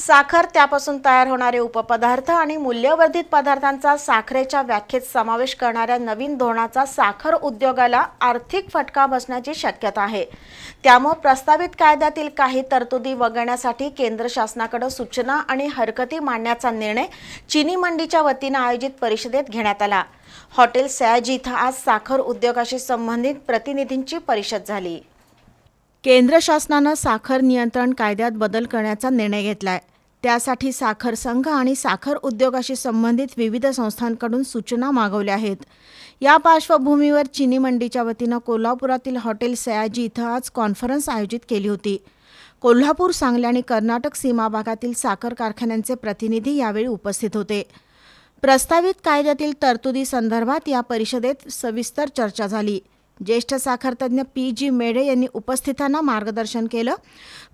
साखर त्यापासून तयार होणारे उपपदार्थ आणि मूल्यवर्धित पदार्थांचा साखरेच्या व्याख्येत समावेश करणाऱ्या नवीन धोरणाचा साखर उद्योगाला आर्थिक फटका बसण्याची शक्यता आहे. त्यामुळे प्रस्तावित कायद्यातील काही तरतुदी वगळण्यासाठी केंद्र शासनाकडे सूचना आणि हरकती मांडण्याचा निर्णय चिनी मंडीच्या वतीनं आयोजित परिषदेत घेण्यात आला. हॉटेल सयाजी इथं आज साखर उद्योगाशी संबंधित प्रतिनिधींची परिषद झाली. केंद्र शासनानं साखर नियंत्रण कायद्यात बदल करण्याचा निर्णय घेतलाय. त्यासाठी साखर संघ आणि साखर उद्योगाशी संबंधित विविध संस्थांकडून सूचना मागवल्या आहेत. या पार्श्वभूमीवर चिनी मंडीच्या वतीनं कोल्हापुरातील हॉटेल सयाजी इथं आज कॉन्फरन्स आयोजित केली होती. कोल्हापूर सांगली आणि कर्नाटक सीमा भागातील साखर कारखान्यांचे प्रतिनिधी यावेळी उपस्थित होते. प्रस्तावित कायद्यातील तरतुदी संदर्भात या परिषदेत सविस्तर चर्चा झाली. ज्येष्ठ साखरतज्ञ पी जी मेढे यांनी उपस्थितांना मार्गदर्शन केलं.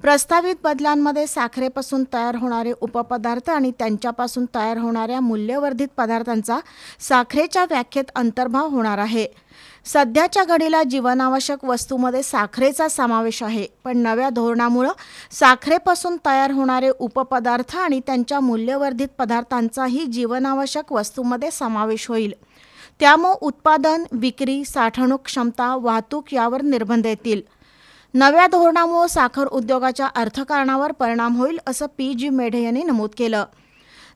प्रस्तावित बदलांमध्ये साखरेपासून तयार होणारे उपपदार्थ आणि त्यांच्यापासून तयार होणाऱ्या मूल्यवर्धित पदार्थांचा साखरेच्या व्याख्येत अंतर्भाव होणार आहे. सध्याच्या घडीला जीवनावश्यक वस्तूमध्ये साखरेचा समावेश आहे पण नव्या धोरणामुळं साखरेपासून तयार होणारे उपपदार्थ आणि त्यांच्या मूल्यवर्धित पदार्थांचाही जीवनावश्यक वस्तूमध्ये समावेश होईल. त्यामुळे उत्पादन विक्री साठवणूक क्षमता वाहतूक यावर निर्बंध येतील. नव्या धोरणामुळे साखर उद्योगाच्या अर्थकारणावर परिणाम होईल असं पी. जी. मेढे यांनी नमूद केलं.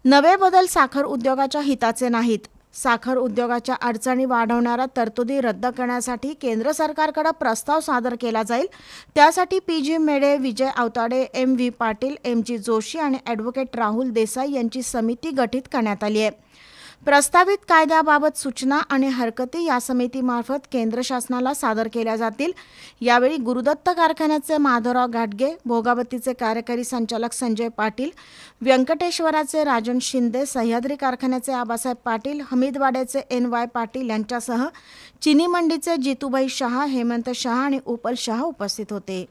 नवे बदल साखर उद्योगाच्या हिताचे नाहीत. साखर उद्योगाच्या अडचणी वाढवणाऱ्या तरतुदी रद्द करण्यासाठी केंद्र सरकारकडे प्रस्ताव सादर केला जाईल. त्यासाठी P. G. Medhe Vijay Awatade M. V. Patil M. G. Joshi आणि ॲडव्होकेट राहुल देसाई यांची समिती गठीत करण्यात आली आहे. प्रस्तावित कायद्याबाबत सूचना आणि हरकती या समितीमार्फत केंद्र शासनाला सादर केल्या जातील. यावेळी गुरुदत्त कारखान्याचे माधवराव घाटगे भोगावतीचे कार्यकारी संचालक संजय पाटील व्यंकटेश्वराचे राजन शिंदे सह्याद्री कारखान्याचे आबासाहेब पाटील हमीदवाड्याचे एन वाय पाटील यांच्यासह चिनी मंडीचे जितूबाई शहा हेमंत शहा आणि उपल शहा उपस्थित होते.